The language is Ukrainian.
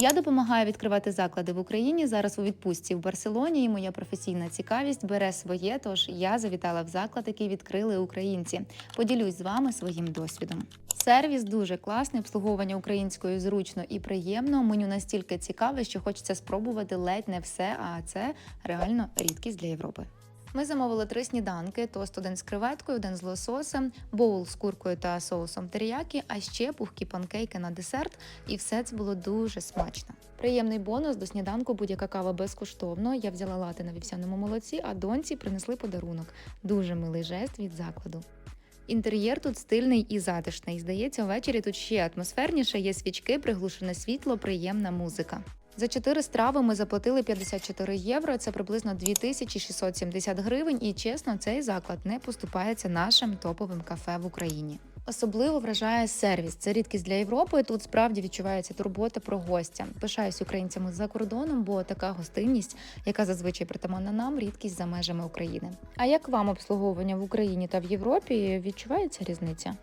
Я допомагаю відкривати заклади в Україні. Зараз у відпустці в Барселоні. І моя професійна цікавість бере своє. Тож я завітала в заклад, який відкрили українці. Поділюсь з вами своїм досвідом. Сервіс дуже класний, обслуговування українською зручно і приємно. Меню настільки цікаве, що хочеться спробувати ледь не все, а це реально рідкість для Європи. Ми замовили три сніданки: тост один з креветкою, один з лососем, боул з куркою та соусом теріякі, а ще пухкі панкейки на десерт. І все це було дуже смачно. Приємний бонус до сніданку будь-яка кава безкоштовно. Я взяла лати на вівсяному молоці, а доньці принесли подарунок. Дуже милий жест від закладу. Інтер'єр тут стильний і затишний. Здається, ввечері тут ще атмосферніше, є свічки, приглушене світло, приємна музика. За чотири страви ми заплатили 54 євро. Це приблизно 2670 гривень. І чесно, цей заклад не поступається нашим топовим кафе в Україні. Особливо вражає сервіс. Це рідкість для Європи. Тут справді відчувається турбота про гостя. Пишаюсь українцями за кордоном, бо така гостинність, яка зазвичай притаманна нам, рідкість за межами України. А як вам обслуговування в Україні та в Європі відчувається різниця?